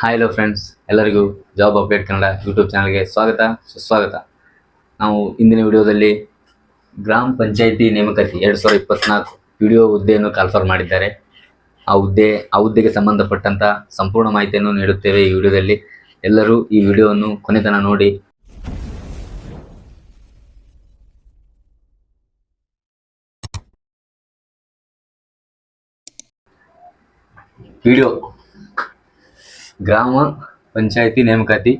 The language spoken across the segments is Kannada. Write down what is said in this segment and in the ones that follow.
ಹಾಯ್ ಹಲೋ ಫ್ರೆಂಡ್ಸ್ ಎಲ್ಲರಿಗೂ ಜಾಬ್ ಅಪ್ಡೇಟ್ ಕನ್ನಡ ಯೂಟ್ಯೂಬ್ ಚಾನಲ್ಗೆ ಸ್ವಾಗತ. ಸುಸ್ವಾಗತ. ನಾವು ಇಂದಿನ ವಿಡಿಯೋದಲ್ಲಿ ಗ್ರಾಮ ಪಂಚಾಯಿತಿ ನೇಮಕಾತಿ ಎರಡು ಸಾವಿರದ ಇಪ್ಪತ್ನಾಲ್ಕು ವಿಡಿಯೋ ಹುದ್ದೆಯನ್ನು ಕಾಲ್ಫರ್ ಮಾಡಿದ್ದಾರೆ. ಆ ಹುದ್ದೆ, ಆ ಹುದ್ದೆಗೆ ಸಂಬಂಧಪಟ್ಟಂತ ಸಂಪೂರ್ಣ ಮಾಹಿತಿಯನ್ನು ನೀಡುತ್ತೇವೆ ಈ ವಿಡಿಯೋದಲ್ಲಿ. ಎಲ್ಲರೂ ಈ ವಿಡಿಯೋವನ್ನು ಕೊನೆತನ ನೋಡಿ. ವಿಡಿಯೋ ಗ್ರಾಮ ಪಂಚಾಯಿತಿ ನೇಮಕಾತಿ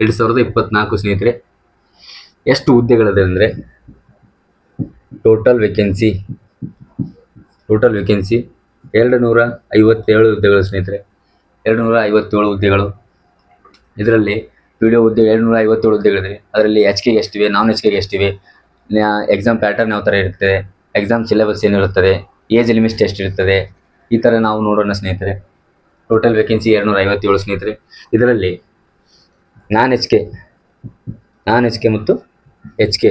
ಎರಡು ಸಾವಿರದ ಇಪ್ಪತ್ನಾಲ್ಕು ಸ್ನೇಹಿತರೆ, ಎಷ್ಟು ಹುದ್ದೆಗಳಿದೆ ಅಂದರೆ ಟೋಟಲ್ ವೇಕೆನ್ಸಿ ಟೋಟಲ್ ವೇಕೆನ್ಸಿ ಎರಡು ನೂರ ಐವತ್ತೇಳು ಹುದ್ದೆಗಳು ಸ್ನೇಹಿತರೆ. ಎರಡು ನೂರ ಐವತ್ತೇಳು ಹುದ್ದೆಗಳು. ಇದರಲ್ಲಿ ವಿಡಿಯೋ ಹುದ್ದೆ ಎರಡು ನೂರ ಐವತ್ತೇಳು ಹುದ್ದೆಗಳಿದೆ. ಅದರಲ್ಲಿ ಎಚ್ ಕೆಗೆ ಎಷ್ಟಿವೆ ನಾನ್ ಎಚ್ ಕೆಗೆ ಎಷ್ಟಿವೆ ಎಕ್ಸಾಮ್ ಪ್ಯಾಟರ್ನ್ ಯಾವ ಥರ ಇರ್ತದೆ ಎಕ್ಸಾಮ್ ಸಿಲೆಬಸ್ ಏನಿರುತ್ತದೆ ಏಜ್ ಲಿಮಿಟ್ ಎಷ್ಟಿರ್ತದೆ, ಈ ಥರ ನಾವು ನೋಡೋಣ ಸ್ನೇಹಿತರೆ. ಟೋಟಲ್ ವೇಕೆನ್ಸಿ ಎರಡುನೂರ ಐವತ್ತೇಳು ಸ್ನೇಹಿತರೆ. ಇದರಲ್ಲಿ non H K non H K ಮತ್ತು ಎಚ್ ಕೆ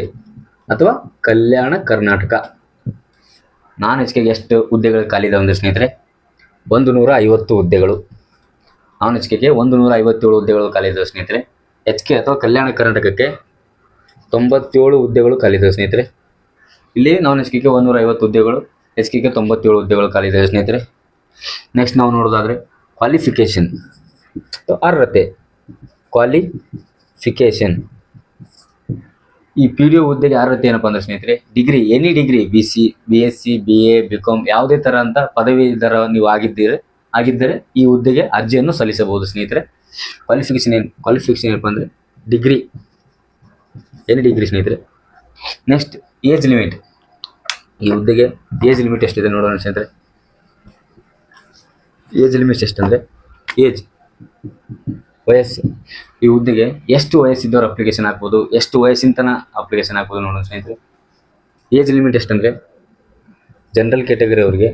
ಅಥವಾ ಕಲ್ಯಾಣ ಕರ್ನಾಟಕ. ನಾನ್ ಎಚ್ ಕೆಗೆ ಎಷ್ಟು ಹುದ್ದೆಗಳು ಖಾಲಿ ಇದಾವೆ ಅಂದರೆ ಸ್ನೇಹಿತರೆ, ಒಂದು ನೂರ ಐವತ್ತು ಹುದ್ದೆಗಳು. ನಾನ್ ಎಚ್ ಕೆಗೆ ಒಂದು ನೂರ ಐವತ್ತೇಳು ಹುದ್ದೆಗಳು ಖಾಲಿ ಇದಾವೆ ಸ್ನೇಹಿತರೆ. ಎಚ್ ಕೆ ಅಥವಾ ಕಲ್ಯಾಣ ಕರ್ನಾಟಕಕ್ಕೆ ತೊಂಬತ್ತೇಳು ಹುದ್ದೆಗಳು ಖಾಲಿ ಇದಾವೆ ಸ್ನೇಹಿತರೆ. ಇಲ್ಲಿ ನಾನ್ ಎಚ್ ಕೆಗೆ ಒಂದೂರ ಐವತ್ತು ಹುದ್ದೆಗಳು ಎಚ್ ಕೆಗೆ ತೊಂಬತ್ತೇಳು ಹುದ್ದೆಗಳು ಖಾಲಿ ಇದಾವೆ ಸ್ನೇಹಿತರೆ. ನೆಕ್ಸ್ಟ್ ನಾವು ನೋಡೋದಾದ್ರೆ ಕ್ವಾಲಿಫಿಕೇಷನ್ ಅರ್ಹತೆ. ಕ್ವಾಲಿಫಿಕೇಷನ್ ಈ ಪಿ ಡಿ ಒ ಹುದ್ದೆಗೆ ಅರ್ಹತೆ ಏನಪ್ಪ ಅಂದ್ರೆ ಸ್ನೇಹಿತರೆ degree any degree B C B S C B A B com ಯಾವುದೇ ಥರ ಅಂತ ಪದವೀಧರ ನೀವು ಆಗಿದ್ದೀರಿ ಆಗಿದ್ದರೆ ಈ ಹುದ್ದೆಗೆ ಅರ್ಜಿಯನ್ನು ಸಲ್ಲಿಸಬಹುದು ಸ್ನೇಹಿತರೆ. ಕ್ವಾಲಿಫಿಕೇಷನ್ ಏನು ಕ್ವಾಲಿಫಿಕೇಷನ್ ಏನಪ್ಪ ಅಂದರೆ ಡಿಗ್ರಿ ಎನಿ ಡಿಗ್ರಿ ಸ್ನೇಹಿತರೆ. ನೆಕ್ಸ್ಟ್ ಏಜ್ ಲಿಮಿಟ್ ಈ ಹುದ್ದೆಗೆ ಏಜ್ ಲಿಮಿಟ್ ಎಷ್ಟಿದೆ ನೋಡೋಣ ಸ್ನೇಹಿತರೆ. Age limit ಎಷ್ಟಂದರೆ? ಏಜ್ ವಯಸ್ಸು. ಈ ಹುದ್ದೆಗೆ ಎಷ್ಟು ವಯಸ್ಸಿದ್ದವ್ರು ಅಪ್ಲಿಕೇಶನ್ ಹಾಕ್ಬೋದು, ಎಷ್ಟು ವಯಸ್ಸಿನ ಅಪ್ಲಿಕೇಶನ್ ಹಾಕ್ಬೋದು ನೋಡೋಣ ಸ್ನೇಹಿತರೆ. ಏಜ್ ಲಿಮಿಟ್ ಎಷ್ಟಂದರೆ? ಜನರಲ್ ಕ್ಯಾಟಗರಿ ಅವರಿಗೆ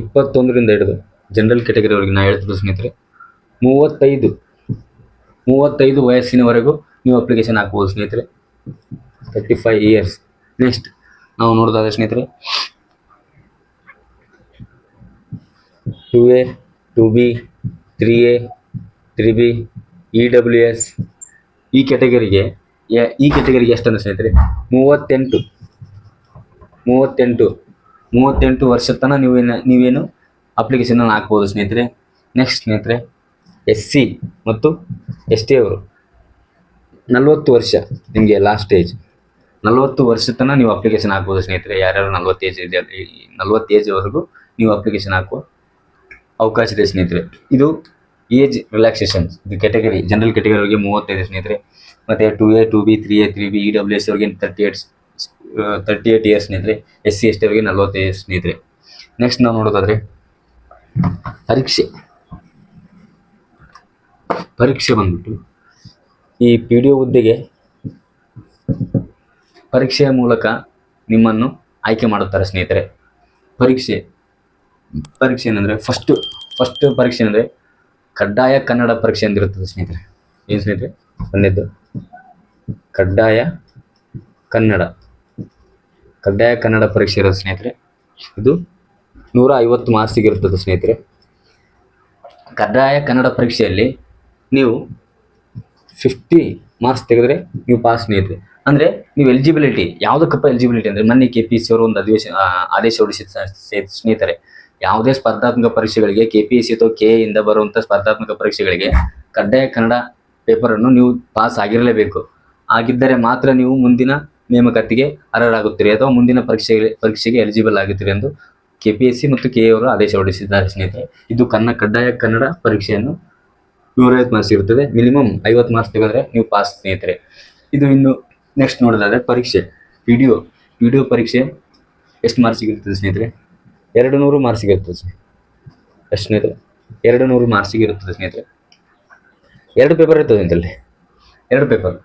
ಇಪ್ಪತ್ತೊಂದರಿಂದ ಹಿಡಿದು ಜನರಲ್ ಕ್ಯಾಟಗರಿ ಅವರಿಗೆ ನಾ ಹೇಳ್ತಿದ್ದು ಸ್ನೇಹಿತರೆ, ಮೂವತ್ತೈದು. ಮೂವತ್ತೈದು ವಯಸ್ಸಿನವರೆಗೂ ನೀವು ಅಪ್ಲಿಕೇಶನ್ ಹಾಕ್ಬೋದು ಸ್ನೇಹಿತರೆ. ತರ್ಟಿ ಫೈವ್ ಇಯರ್ಸ್ ನೆಕ್ಸ್ಟ್ ನಾವು ನೋಡೋದಾದ್ರೆ ಸ್ನೇಹಿತರೆ two A two B three A three B E W S ಈ ಕ್ಯಾಟಗರಿಗೆ ಈ ಕ್ಯಾಟಗರಿಗೆ ಎಷ್ಟು ಅಂದ್ರೆ ಸ್ನೇಹಿತರೆ? ಮೂವತ್ತೆಂಟು. ಮೂವತ್ತೆಂಟು. ಮೂವತ್ತೆಂಟು ವರ್ಷದ ತನಕ ನೀವೇನು ನೀವೇನು ಅಪ್ಲಿಕೇಶನನ್ನು ಹಾಕ್ಬೋದು ಸ್ನೇಹಿತರೆ. ನೆಕ್ಸ್ಟ್ ಸ್ನೇಹಿತರೆ ಎಸ್ ಸಿ ಮತ್ತು ಎಸ್ ಟಿ ಅವರು. ನಲವತ್ತು ವರ್ಷ ನಿಮಗೆ ಲಾಸ್ಟ್ ಏಜ್ ನಲವತ್ತು ವರ್ಷದ ತನಕ ನೀವು ಅಪ್ಲಿಕೇಶನ್ ಹಾಕ್ಬೋದು ಸ್ನೇಹಿತರೆ. ಯಾರ್ಯಾರು ನಲ್ವತ್ತು ಏಜ್ ಇದೆ ನಲ್ವತ್ತು ಏಜ್ವರೆಗೂ ನೀವು ಅಪ್ಲಿಕೇಶನ್ ಹಾಕುವ ಅವಕಾಶ ಇದೆ ಸ್ನೇಹಿತರೆ. ಇದು ಏಜ್ ರಿಲ್ಯಾಕ್ಸೇಷನ್ ಇದು ಕೆಟಗರಿ ಜನರಲ್ ಕೆಟಗರಿಗೆ ಮೂವತ್ತೈದು ಸ್ನೇಹಿತರೆ. ಮತ್ತೆ two A two B three A three B E W S ಅವ್ರಿಗೆ thirty eight thirty eight years ಸ್ನೇಹಿತರೆ. ಎಸ್ ಸಿ ಎಸ್ ಟಿ ಅವರಿಗೆ ನಲ್ವತ್ತೈದು ಸ್ನೇಹಿತರೆ. ನೆಕ್ಸ್ಟ್ ನಾವು ನೋಡೋದಾದ್ರೆ ಪರೀಕ್ಷೆ. ಪರೀಕ್ಷೆ ಬಂದ್ಬಿಟ್ಟು ಈ ಪಿ ಡಿ ಒ ಹುದ್ದೆಗೆ ಪರೀಕ್ಷೆಯ ಮೂಲಕ ನಿಮ್ಮನ್ನು ಆಯ್ಕೆ ಮಾಡುತ್ತಾರೆ ಸ್ನೇಹಿತರೆ. ಪರೀಕ್ಷೆ ಪರೀಕ್ಷೆ ಏನಂದರೆ ಫಸ್ಟು ಫಸ್ಟ್ ಪರೀಕ್ಷೆ ಏನಂದರೆ ಕಡ್ಡಾಯ ಕನ್ನಡ ಪರೀಕ್ಷೆ ಅಂದಿರುತ್ತದೆ ಸ್ನೇಹಿತರೆ. ಏನು ಸ್ನೇಹಿತರೆ? ಬಂದಿದ್ದು ಕಡ್ಡಾಯ ಕನ್ನಡ. ಕಡ್ಡಾಯ ಕನ್ನಡ ಪರೀಕ್ಷೆ ಇರೋದು ಸ್ನೇಹಿತರೆ. ಇದು ನೂರ ಐವತ್ತು ಮಾರ್ಕ್ಸಿಗೆ ಇರ್ತದೆ ಸ್ನೇಹಿತರೆ. ಕಡ್ಡಾಯ ಕನ್ನಡ ಪರೀಕ್ಷೆಯಲ್ಲಿ ನೀವು ಫಿಫ್ಟಿ ಮಾರ್ಕ್ಸ್ ತೆಗೆದ್ರೆ ನೀವು ಪಾಸ್ ಸ್ನೇಹಿತರೆ. ಅಂದರೆ ನೀವು ಎಲಿಜಿಬಿಲಿಟಿ ಯಾವುದಕ್ಕಪ್ಪ ಎಲಿಜಿಬಿಲಿಟಿ ಅಂದರೆ ಮೊನ್ನೆ ಕೆ ಪಿ ಸಿ ಅವರು ಒಂದು ಅಧಿವೇಶ ಆ, ಆದೇಶ ಹೊರಡಿಸಿದ ಸ್ನೇಹಿತರೆ. ಯಾವುದೇ ಸ್ಪರ್ಧಾತ್ಮಕ ಪರೀಕ್ಷೆಗಳಿಗೆ ಕೆ ಪಿ ಎಸ್ ಸಿ ಅಥವಾ ಕೆ ಇಂದ ಬರುವಂಥ ಸ್ಪರ್ಧಾತ್ಮಕ ಪರೀಕ್ಷೆಗಳಿಗೆ ಕಡ್ಡಾಯ ಕನ್ನಡ ಪೇಪರನ್ನು ನೀವು ಪಾಸ್ ಆಗಿರಲೇಬೇಕು. ಆಗಿದ್ದರೆ ಮಾತ್ರ ನೀವು ಮುಂದಿನ ನೇಮಕಾತಿಗೆ ಅರ್ಹರಾಗುತ್ತೀರಿ ಅಥವಾ ಮುಂದಿನ ಪರೀಕ್ಷೆ ಪರೀಕ್ಷೆಗೆ ಎಲಿಜಿಬಲ್ ಆಗುತ್ತೀರಿ ಎಂದು ಕೆ ಪಿ ಎಸ್ ಸಿ ಮತ್ತು ಕೆ ಅವರು ಆದೇಶ ಹೊರಡಿಸಿದ್ದಾರೆ ಸ್ನೇಹಿತರೆ. ಇದು ಕನ್ನ, ಕಡ್ಡಾಯ ಕನ್ನಡ ಪರೀಕ್ಷೆಯನ್ನು ನೂರೈವತ್ತು ಮಾರ್ಕ್ಸ್ ಇರುತ್ತದೆ ಮಿನಿಮಮ್ ಐವತ್ತು ಮಾರ್ಕ್ಸ್ ತೆಗೆದ್ರೆ ನೀವು ಪಾಸ್ ಸ್ನೇಹಿತರೆ. ಇದು ಇನ್ನು ನೆಕ್ಸ್ಟ್ ನೋಡೋದಾದ್ರೆ ಪರೀಕ್ಷೆ. ವಿಡಿಯೋ ವಿಡಿಯೋ ಪರೀಕ್ಷೆ ಎಷ್ಟು ಮಾರ್ಕ್ಸಿಗೆ ಇರ್ತದೆ ಸ್ನೇಹಿತರೆ? ಎರಡು ನೂರು ಮಾರ್ಕ್ಸಿಗೆ ಇರ್ತದೆ ಸರ್. ಸ್ನೇಹಿತರೆ, ಎರಡು ನೂರು ಮಾರ್ಕ್ಸಿಗೆ ಇರುತ್ತದೆ ಸ್ನೇಹಿತರೆ. ಎರಡು ಪೇಪರ್ ಇರ್ತದೆ ಅಂತಲ್ಲಿ ಎರಡು ಪೇಪರ್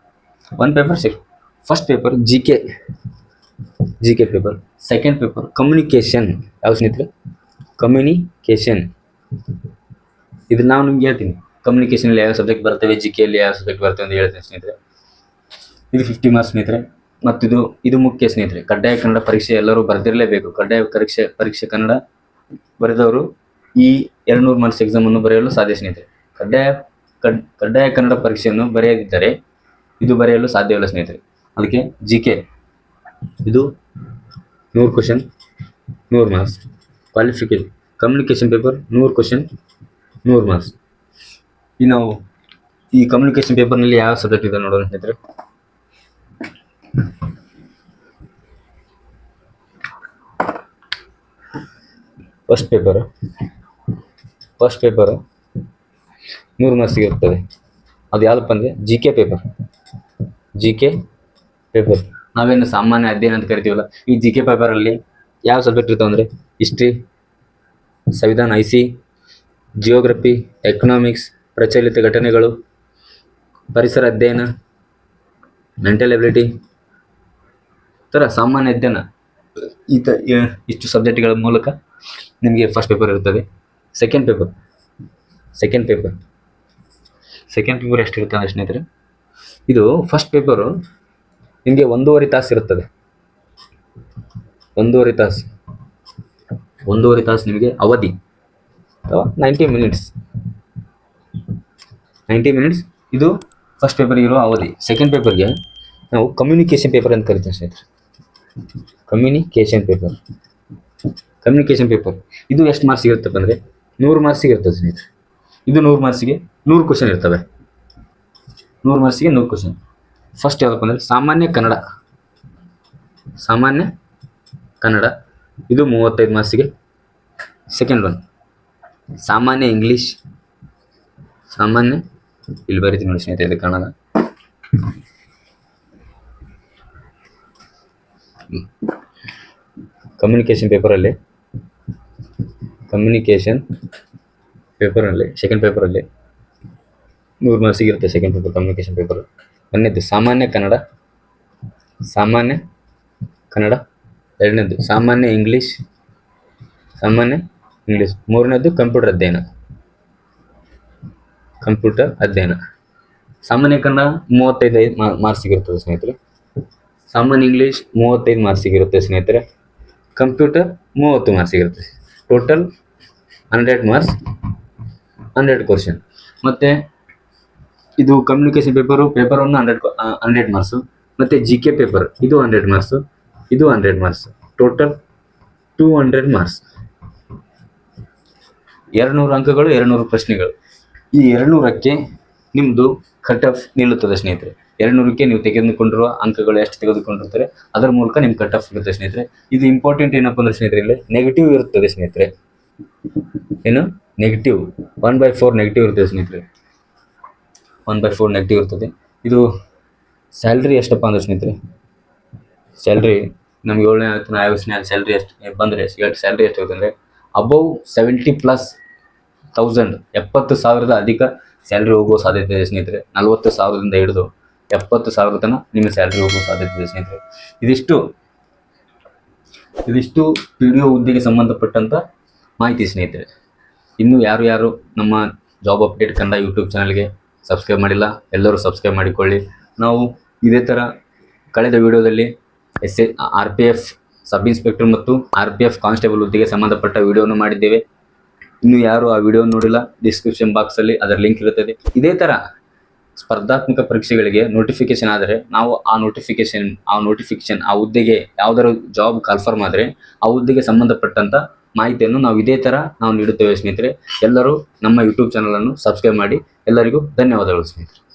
ಒಂದು ಪೇಪರ್ ಸಿಕ್ first paper G K G K paper second paper communication ಯಾವ ಸ್ನೇಹಿತರೆ? ಕಮ್ಯುನಿಕೇಷನ್ ಇದು ನಾವು ನಿಮ್ಗೆ ಹೇಳ್ತೀನಿ. ಕಮ್ಯುನಿಕೇಷನಲ್ಲಿ ಯಾವ ಸಬ್ಜೆಕ್ಟ್ ಬರ್ತವೆ ಜಿ ಕೆಯಲ್ಲಿ ಯಾವ ಸಬ್ಜೆಕ್ಟ್ ಬರ್ತವೆ ಅಂತ ಹೇಳ್ತೀನಿ ಸ್ನೇಹಿತರೆ. ಇದು ಫಿಫ್ಟಿ ಮಾರ್ಕ್ಸ್ ಸ್ನೇಹಿತರೆ. ಮತ್ತಿದು ಇದು ಮುಖ್ಯ ಸ್ನೇಹಿತರೆ, ಕಡ್ಡಾಯ ಕನ್ನಡ ಪರೀಕ್ಷೆ ಎಲ್ಲರೂ ಬರೆದಿರಲೇಬೇಕು. ಕಡ್ಡಾಯ ಪರೀಕ್ಷೆ ಪರೀಕ್ಷೆ ಕನ್ನಡ ಬರೆದವರು ಈ ಎರಡು ನೂರು ಮಾರ್ಕ್ಸ್ ಎಕ್ಸಾಮನ್ನು ಬರೆಯಲು ಸಾಧ್ಯ ಸ್ನೇಹಿತರೆ. ಕಡ್ಡಾಯ ಕಡ್, ಕಡ್ಡಾಯ ಕನ್ನಡ ಪರೀಕ್ಷೆಯನ್ನು ಬರೆಯದಿದ್ದರೆ ಇದು ಬರೆಯಲು ಸಾಧ್ಯವಿಲ್ಲ ಸ್ನೇಹಿತರೆ. ಅದಕ್ಕೆ ಜಿ ಕೆ ಇದು ನೂರು ಕ್ವಶನ್ ನೂರು ಮಾರ್ಕ್ಸ್. ಕ್ವಾಲಿಫಿಕೇಶನ್ ಕಮ್ಯುನಿಕೇಷನ್ ಪೇಪರ್ ನೂರು ಕ್ವಶನ್ ನೂರು ಮಾರ್ಕ್ಸ್. ಈ ನಾವು ಈ ಕಮ್ಯುನಿಕೇಷನ್ ಪೇಪರ್ನಲ್ಲಿ ಯಾವ ಸಬ್ಜೆಕ್ಟ್ ಇದೆ ನೋಡೋಣ ಸ್ನೇಹಿತರೆ. ಫಸ್ಟ್ ಪೇಪರ್ ಫಸ್ಟ್ ಪೇಪರ್ ಮೂರು ಮಾರ್ಕ್ಸಿಗೆ ಇರ್ತದೆ ಅದು ಯಾವುದಪ್ಪ ಅಂದರೆ G K paper G K paper ನಾವೇನು ಸಾಮಾನ್ಯ ಅಧ್ಯಯನ ಅಂತ ಕರಿತೀವಲ್ಲ, ಈ ಜಿ ಕೆ ಪೇಪರಲ್ಲಿ ಯಾವ ಸಬ್ಜೆಕ್ಟ್ ಇರ್ತಾವೆ ಅಂದರೆ ಹಿಸ್ಟ್ರಿ ಸಂವಿಧಾನ ಐ ಸಿ ಜಿಯೋಗ್ರಫಿ ಎಕನಾಮಿಕ್ಸ್ ಪ್ರಚಲಿತ ಘಟನೆಗಳು, ಪರಿಸರ ಅಧ್ಯಯನ ಮೆಂಟಲ್ ಎಬಿಲಿಟಿ ಥರ ಸಾಮಾನ್ಯ ಅಧ್ಯಯನ. ಈ ತ ಇಷ್ಟು ಸಬ್ಜೆಕ್ಟ್ಗಳ ಮೂಲಕ ನಿಮಗೆ ಫಸ್ಟ್ ಪೇಪರ್ ಇರ್ತದೆ second paper second paper second paper ಎಷ್ಟಿರುತ್ತೆ ಅಂದರೆ ಸ್ನೇಹಿತರೆ? ಇದು ಫಸ್ಟ್ ಪೇಪರು ನಿಮಗೆ ಒಂದೂವರೆ ತಾಸು ಇರುತ್ತದೆ ಒಂದೂವರೆ ತಾಸು. ಒಂದೂವರೆ ತಾಸು ನಿಮಗೆ ಅವಧಿ. ಅಥವಾ ನೈಂಟಿ ಮಿನಿಟ್ಸ್ ನೈಂಟಿ ಮಿನಿಟ್ಸ್ ಇದು ಫಸ್ಟ್ ಪೇಪರ್ಗೆ ಇರೋ ಅವಧಿ. ಸೆಕೆಂಡ್ ಪೇಪರ್ಗೆ ನಾವು ಕಮ್ಯುನಿಕೇಷನ್ ಪೇಪರ್ ಅಂತ ಕರಿತೀವಿ ಸ್ನೇಹಿತರೆ. ಕಮ್ಯುನಿಕೇಷನ್ ಪೇಪರ್ ಕಮ್ಯುನಿಕೇಷನ್ ಪೇಪರ್ ಇದು ಎಷ್ಟು ಮಾರ್ಕ್ಸ್ ಇರುತ್ತಪ್ಪ ಅಂದರೆ ನೂರು ಮಾರ್ಕ್ಸಿಗೆ ಇರ್ತದೆ ಸ್ನೇಹಿತರೆ. ಇದು ನೂರು ಮಾರ್ಕ್ಸಿಗೆ ನೂರು ಕ್ವಶನ್ ಇರ್ತವೆ. ನೂರು ಮಾರ್ಕ್ಸಿಗೆ ನೂರು ಕ್ವಶನ್ ಫಸ್ಟ್ ಯಾವುದಪ್ಪ ಅಂದರೆ ಸಾಮಾನ್ಯ ಕನ್ನಡ. ಸಾಮಾನ್ಯ ಕನ್ನಡ. ಇದು ಮೂವತ್ತೈದು ಮಾರ್ಕ್ಸಿಗೆ ಸೆಕೆಂಡ್ ಒನ್ ಸಾಮಾನ್ಯ ಇಂಗ್ಲೀಷ್ ಸಾಮಾನ್ಯ ಇಲ್ಲಿ ಬರೀತೀನಿ ನೋಡಿ ಸ್ನೇಹಿತರೆ ಇದು ಕನ್ನಡ. ಕಮ್ಯುನಿಕೇಷನ್ ಪೇಪರಲ್ಲಿ ಕಮ್ಯುನಿಕೇಷನ್ ಪೇಪರಲ್ಲಿ ಸೆಕೆಂಡ್ ಪೇಪರಲ್ಲಿ ನೂರು ಮಾರ್ಕ್ಸಿಗೆ ಇರುತ್ತೆ ಸೆಕೆಂಡ್ ಪೇಪರ್ ಕಮ್ಯುನಿಕೇಷನ್ ಪೇಪರ್ ಒಂದನೇದು ಸಾಮಾನ್ಯ ಕನ್ನಡ ಸಾಮಾನ್ಯ ಕನ್ನಡ ಎರಡನೇದು ಸಾಮಾನ್ಯ ಇಂಗ್ಲೀಷ್ ಸಾಮಾನ್ಯ ಇಂಗ್ಲೀಷ್ ಮೂರನೇದು ಕಂಪ್ಯೂಟರ್ ಅಧ್ಯಯನ. ಕಂಪ್ಯೂಟರ್ ಅಧ್ಯಯನ. ಸಾಮಾನ್ಯ ಕನ್ನಡ ಮೂವತ್ತೈದು ಐದು ಮಾರ್ಕ್ಸಿಗೆ ಸ್ನೇಹಿತರೆ. ಸಾಮಾನ್ಯ ಇಂಗ್ಲೀಷ್ ಮೂವತ್ತೈದು ಮಾರ್ಕ್ಸಿಗೆ ಸ್ನೇಹಿತರೆ. ಕಂಪ್ಯೂಟರ್ ಮೂವತ್ತು ಮಾರ್ಕ್ಸ್ ಇರುತ್ತೆ total hundred marks hundred question ಮತ್ತು ಇದು ಕಮ್ಯುನಿಕೇಷನ್ ಪೇಪರು ಪೇಪರ್ ಒಂದು ಹಂಡ್ರೆಡ್ ಹಂಡ್ರೆಡ್ ಮಾರ್ಕ್ಸು ಮತ್ತು ಜಿ ಕೆ ಪೇಪರ್ ಇದು ಹಂಡ್ರೆಡ್ ಮಾರ್ಕ್ಸು ಇದು hundred marks total two hundred marks ಎರಡುನೂರು ಅಂಕಗಳು, ಎರಡುನೂರು ಪ್ರಶ್ನೆಗಳು. ಈ ಎರಡುನೂರಕ್ಕೆ ನಿಮ್ಮದು ಕಟ್ ಆಫ್ ನಿಲ್ಲುತ್ತದೆ ಸ್ನೇಹಿತರೆ. ಎರಡುನೂರಕ್ಕೆ ನೀವು ತೆಗೆದುಕೊಂಡಿರುವ ಅಂಕಗಳು ಎಷ್ಟು ತೆಗೆದುಕೊಂಡಿರ್ತಾರೆ, ಅದರ ಮೂಲಕ ನಿಮ್ಮ ಕಟ್ ಆಫ್ ಸಿಗುತ್ತೆ ಸ್ನೇಹಿತರೆ. ಇದು ಇಂಪಾರ್ಟೆಂಟ್ ಏನಪ್ಪ ಅಂದ್ರೆ ಸ್ನೇಹಿತರೆ, ಇಲ್ಲಿ ನೆಗೆಟಿವ್ ಇರುತ್ತದೆ ಸ್ನೇಹಿತರೆ. ಏನು? Negative one by four negative ಇರ್ತದೆ ಸ್ನೇಹಿತರೆ. ಒನ್ ಬೈ ಫೋರ್ ನೆಗೆಟಿವ್ ಇರ್ತದೆ ಇದು ಸ್ಯಾಲ್ರಿ ಎಷ್ಟಪ್ಪ ಅಂದ್ರೆ ಸ್ನೇಹಿತರೆ? ಸ್ಯಾಲ್ರಿ ನಮ್ಗೆ ಏಳನೇ ಆಯ್ತು ಐವತ್ತನೇ ಸ್ಯಾಲ್ರಿ ಎಷ್ಟು ಬಂದರೆ ಸ್ಯಾಲ್ರಿ ಎಷ್ಟು ಇರುತ್ತೆ ಅಂದರೆ ಅಬೌವ್ ಸೆವೆಂಟಿ ಪ್ಲಸ್ ತೌಸಂಡ್ ಎಪ್ಪತ್ತು ಸಾವಿರದ ಅಧಿಕ ಸ್ಯಾಲ್ರಿ ಹೋಗುವ ಸಾಧ್ಯತೆ ಇದೆ ಸ್ನೇಹಿತರೆ. ನಲ್ವತ್ತು ಸಾವಿರದಿಂದ ಹಿಡಿದು ಎಪ್ಪತ್ತು ಸಾವಿರ ತನಕ ನಿಮ್ಮ ಸ್ಯಾಲ್ರಿ ಹೋಗುವ ಸಾಧ್ಯತೆ ಇದೆ ಸ್ನೇಹಿತರೆ. ಇದಿಷ್ಟು. ಇದಿಷ್ಟು ಪಿ ಡಿ ಒ ಹುದ್ದೆಗೆ ಸಂಬಂಧಪಟ್ಟಂಥ ಮಾಹಿತಿ ಸ್ನೇಹಿತರೆ. ಇನ್ನು ಯಾರು ಯಾರು ನಮ್ಮ ಜಾಬ್ ಅಪ್ಡೇಟ್ ಕಂಡ ಯೂಟ್ಯೂಬ್ ಚಾನಲ್ಗೆ ಸಬ್ಸ್ಕ್ರೈಬ್ ಮಾಡಿಲ್ಲ, ಎಲ್ಲರೂ ಸಬ್ಸ್ಕ್ರೈಬ್ ಮಾಡಿಕೊಳ್ಳಿ. ನಾವು ಇದೇ ಥರ ಕಳೆದ ವಿಡಿಯೋದಲ್ಲಿ S R P F sub inspector ಮತ್ತು ಆರ್ ಪಿ ಎಫ್ ಕಾನ್ಸ್ಟೇಬಲ್ ಹುದ್ದೆಗೆ ಸಂಬಂಧಪಟ್ಟ ವಿಡಿಯೋವನ್ನು ಮಾಡಿದ್ದೇವೆ. ಇನ್ನು ಯಾರು ಆ ವಿಡಿಯೋ ನೋಡಿಲ್ಲ ಡಿಸ್ಕ್ರಿಪ್ಷನ್ ಬಾಕ್ಸಲ್ಲಿ ಅದರ ಲಿಂಕ್ ಇರುತ್ತದೆ. ಇದೇ ಥರ ಸ್ಪರ್ಧಾತ್ಮಕ ಪರೀಕ್ಷೆಗಳಿಗೆ ನೋಟಿಫಿಕೇಶನ್ ಆದರೆ ನಾವು ಆ ನೋಟಿಫಿಕೇಶನ್ ಆ ನೋಟಿಫಿಕೇಶನ್ ಆ ಹುದ್ದೆಗೆ ಯಾವ್ದಾದ್ರು ಜಾಬ್ ಕನ್ಫರ್ಮ್ ಆದರೆ ಆ ಹುದ್ದೆಗೆ ಸಂಬಂಧಪಟ್ಟಂತ ಮಾಹಿತಿಯನ್ನು ನಾವು ಇದೇ ಥರ ನಾವು ನೀಡುತ್ತೇವೆ ಸ್ನೇಹಿತರೆ. ಎಲ್ಲರೂ ನಮ್ಮ ಯೂಟ್ಯೂಬ್ ಚಾನಲನ್ನು ಸಬ್ಸ್ಕ್ರೈಬ್ ಮಾಡಿ. ಎಲ್ಲರಿಗೂ ಧನ್ಯವಾದಗಳು ಸ್ನೇಹಿತರೆ.